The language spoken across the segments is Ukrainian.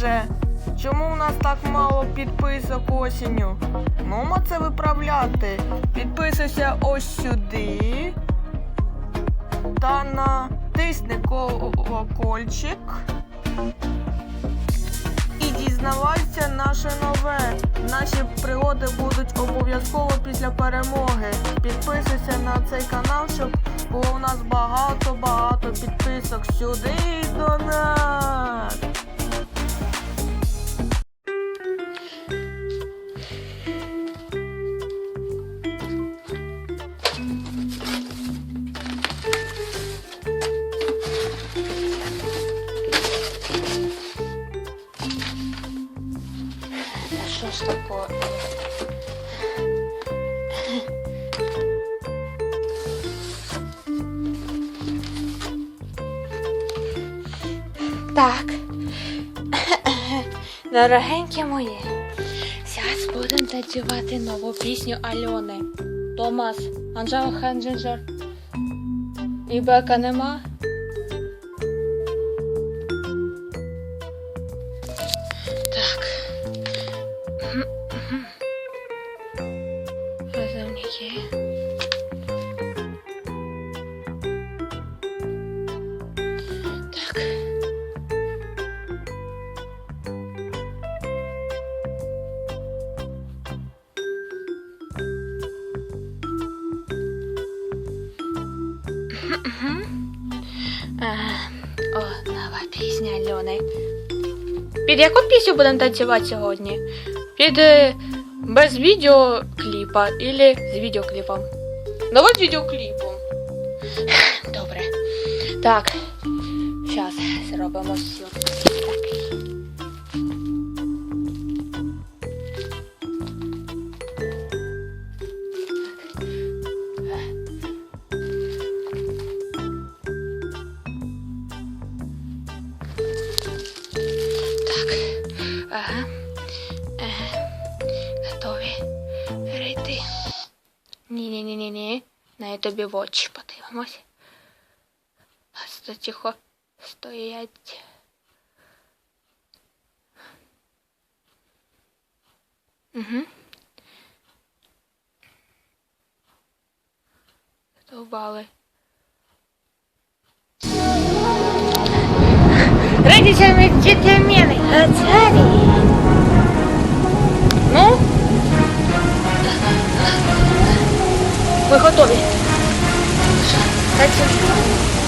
Боже, чому у нас так мало підписок осінню? Ну, це виправляти. Підписуйся ось сюди. Та натисни колокольчик. І дізнавайся наше нове. Наші пригоди будуть обов'язково після перемоги. Підписуйся на цей канал, щоб було у нас багато-багато підписок сюди до нас. Що? Так. Дорогенькі мої. Зараз будемо танцювати нову пісню Альони. Томас, Анжела Хенджинджер. І Бека нема. Розумники. Так. Е, О, нова пісня Альони. Під яку пісню будемо танцювати сьогодні? Під е, без відеокліпа или з відеокліпом? Давай з відеокліпом. Добре. Так. Зараз зробимо все. Так. Ні-ні-ні-ні-ні. На тобі в очі подивимось. Сто тихо стоять. Угу. Довбали. Родителями джентльмены. Ну? Ми готові. Танцюємо.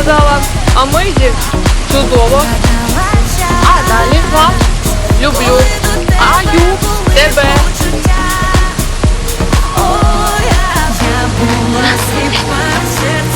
Змогла. а мы здесь чудово. А далі вас люблю. Аю, тебе. Я була сліпа, серце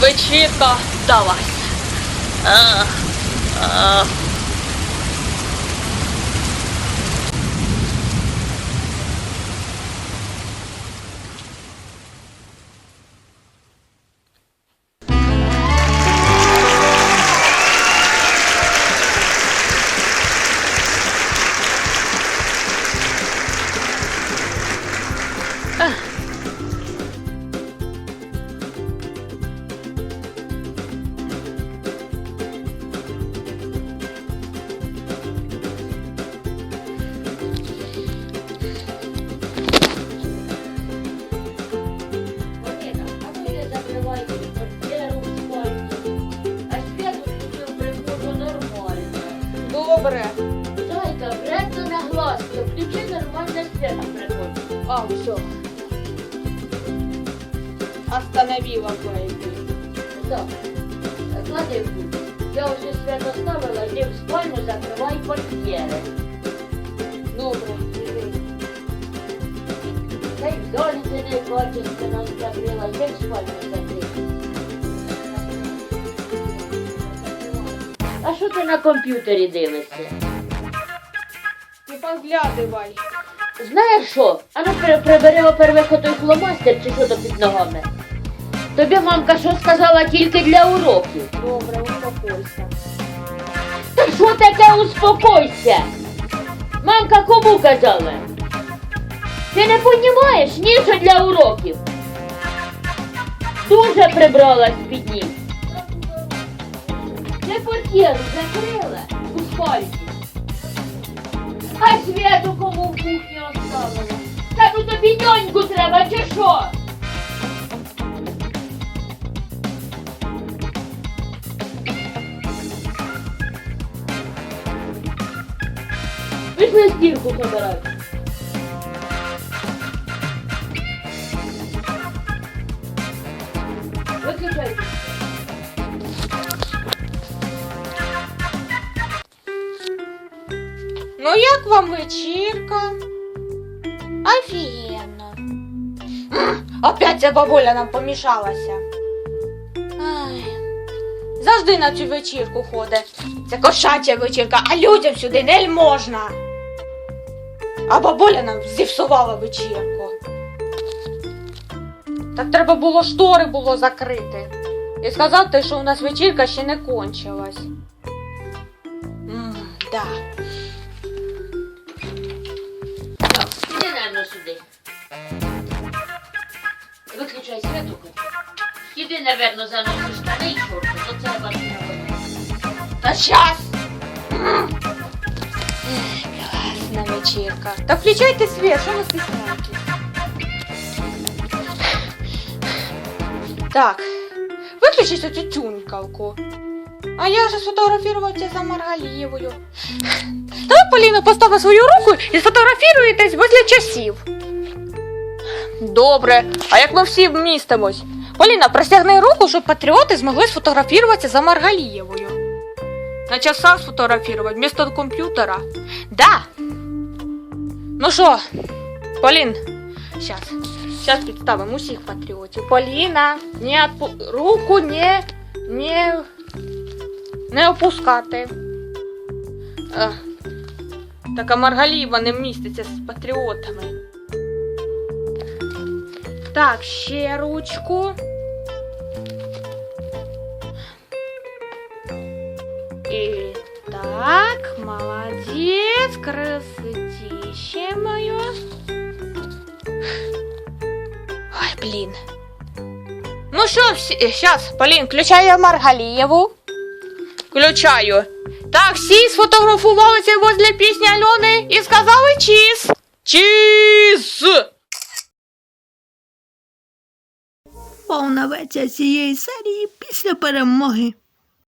Вечірка вдалась. Приходить. А, все. Остановила Бэйби. Так. Я вже свято ставила, йди в спальню, закривай портьєри. Добре. Та й в зоні ти не хочеш, ти закрила, йди в спальню закрий. А що ти на комп'ютері дивишся? Не поглядывай. Знаєш що? А ну при- прибери во-первых той фломастер чи що то під ногами. Тобі мамка що сказала тільки для уроків. Добре, успокойся. Та що таке успокойся? Мамка кому казала? Ти не понімаєш ні, що для уроків. Дуже прибралась під ним. Ти портєру закрила у спальні. А світу кому в кухні оставила? Та ну тобі ньоньку треба чи що? Пішли стірку забирати. Виключайте. Вам вечірка? Офігенно. Опять ця бабуля нам помішалася. Ай. Завжди на цю вечірку ходить. Це кошача вечірка, а людям сюди не можна. А бабуля нам зіпсувала вечірку. Так треба було штори було закрити. І сказати, що у нас вечірка ще не кончилась. М, да. Сюди. Виключай світу. Іди, наверно, заноси штани і шорти. До це бачу Та щас! Класна вечірка. Та включайте світ, що ви стісняєтесь? Так, виключіть цю тюнькалку. А я же сфотографуватися за Маргалієвою. Давай, Поліна, поставила свою руку і сфотографіруєтесь возле часів. Добре, а як ми всі вмістимось? Поліна, простягни руку, щоб патріоти змогли сфотографуватися за Маргалієвою. На часах сфотографировать вместо компьютера. Да. Ну що, Полін, сейчас. Сейчас представимо усіх патріотів. Поліна, не отпу... руку не, не, не опускати. А. Так, Маргаліва не вміститься з патріотами. Так, ще ручку. І Так, молодець, красотіще моє. Ой, блін. Ну що, щас, Полін, включаю Маргалієву. Включаю. Так, всі сфотографувалися возле пісні Альони і сказали чіз. Чіз! Повна версія цієї серії після перемоги.